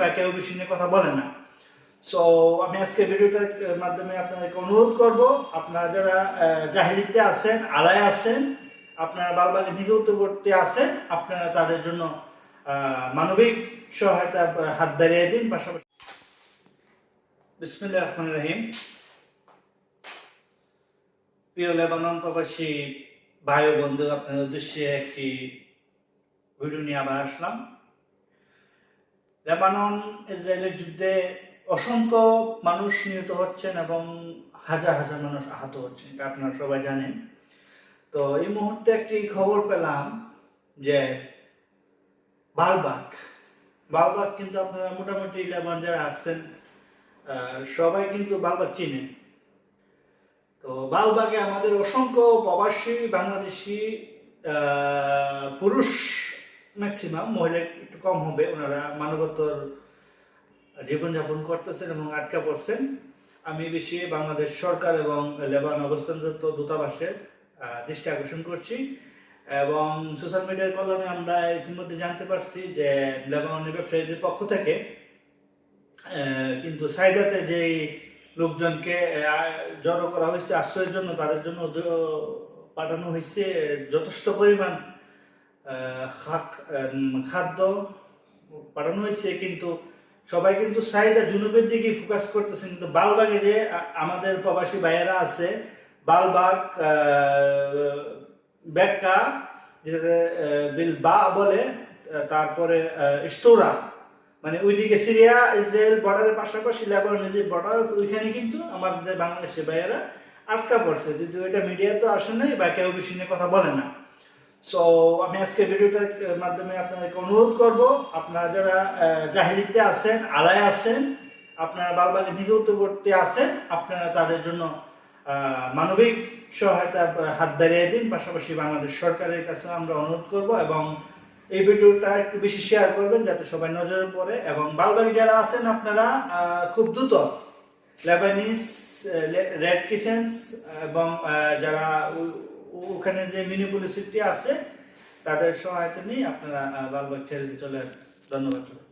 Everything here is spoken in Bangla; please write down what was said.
বা কেউ বেশি নিয়ে কথা বলে না। সো আমি আজকে ভিডিওটার মাধ্যমে আপনাদেরকে অনুরোধ করব, আপনারা যারা জাহিলিতে আছেন আলায় আছেন, আপনারা বালবাগে নিকটবর্তী আছেন, আপনারা তাদের জন্য মানবিক সহায়তা হাত বাড়িয়ে দিন, পাশাপাশি বিসমিল্লাহ রহমান রহিম। প্রিয় লেবানন প্রবাসী ভাই বন্ধু আপনাদের উদ্দেশ্যে একটি ভিডিও নিয়ে আবার আসলাম। লেবানন, ইসরায়েলের যুদ্ধে অসংখ্য মানুষ নিহত হচ্ছেন এবং হাজার হাজার মানুষ আহত হচ্ছেন আপনারা সবাই জানেন। তো এই মুহূর্তে একটি খবর পেলাম যে বালবাগ বালবাগ কিন্তু আপনারা মোটামুটি লেবানন যারা আসছেন সবাই কিন্তু বালবাগ চিনেন। তো বালবাগে আমাদের অসংখ্য প্রবাসী, বাংলাদেশি পুরুষ ম্যাক্সিমাম মহিলা একটু কম হবে, ওনারা মানবতর জীবনযাপন করতেছেন এবং আটকা পড়ছেন। আমি বেশি বাংলাদেশ সরকার এবং লেবান অবস্থানরত দূতাবাসের দৃষ্টি আকর্ষণ করছি এবং সোশ্যাল মিডিয়ার কল্যাণে আমরা ইতিমধ্যে জানতে পারছি যে লেবাননের ব্যবসায়ীদের পক্ষ থেকে কিন্তু সাইদাতে যেই লোকজনকে জড়ো করা হয়েছে, আশ্রয়ের জন্য তাদের জন্য পাঠানো হয়েছে যথেষ্ট পরিমাণ খাদ্য পাঠানো হয়েছে, কিন্তু সবাই কিন্তু চাহিদা জুনুবের দিকে ফোকাস করতেছে, কিন্তু বালবাগে যে আমাদের প্রবাসী ভাইয়েরা আছে, বালবাগ বেক্কা যেটা বিল বা বলে, তারপরে স্টোরা মানে ওইদিকে সিরিয়া, ইসরায়েল বর্ডারের পাশাপাশি লেবাননের যে বর্ডার আছে, ওইখানে কিন্তু আমাদের বাংলাদেশি ভাইয়েরা আটকা পড়ছে, যদিও এটা মিডিয়া তো আসে নাই বা কেউ বেশি নিয়ে কথা বলে না। সো আমি আজকে ভিডিওটার মাধ্যমে আপনাদেরকে অনুরোধ করব, আপনারা যারা জাহিলিতে আছেন আলায় আছেন, আপনারা বালবাগে নিকটবর্তী আছেন, আপনারা তাদের জন্য মানবিক সহায়তা হাত বাড়িয়ে দিন। পাশাপাশি বাংলাদেশ সরকারের কাছে আমরা অনুরোধ করব এবং এই ভিডিওটা একটু বেশি শেয়ার করবেন, যাতে সবাই নজরে পড়ে। এবং বালবাগে যারা আছেন, আপনারা খুব দ্রুত লেবানিস রেড কিচেন্স এবং যারা ও- যে ওখানে যে সিটটি আছে তাদের সহায়তা নিয়ে আপনারা বালবাগ ছেড়ে চলে। ধন্যবাদ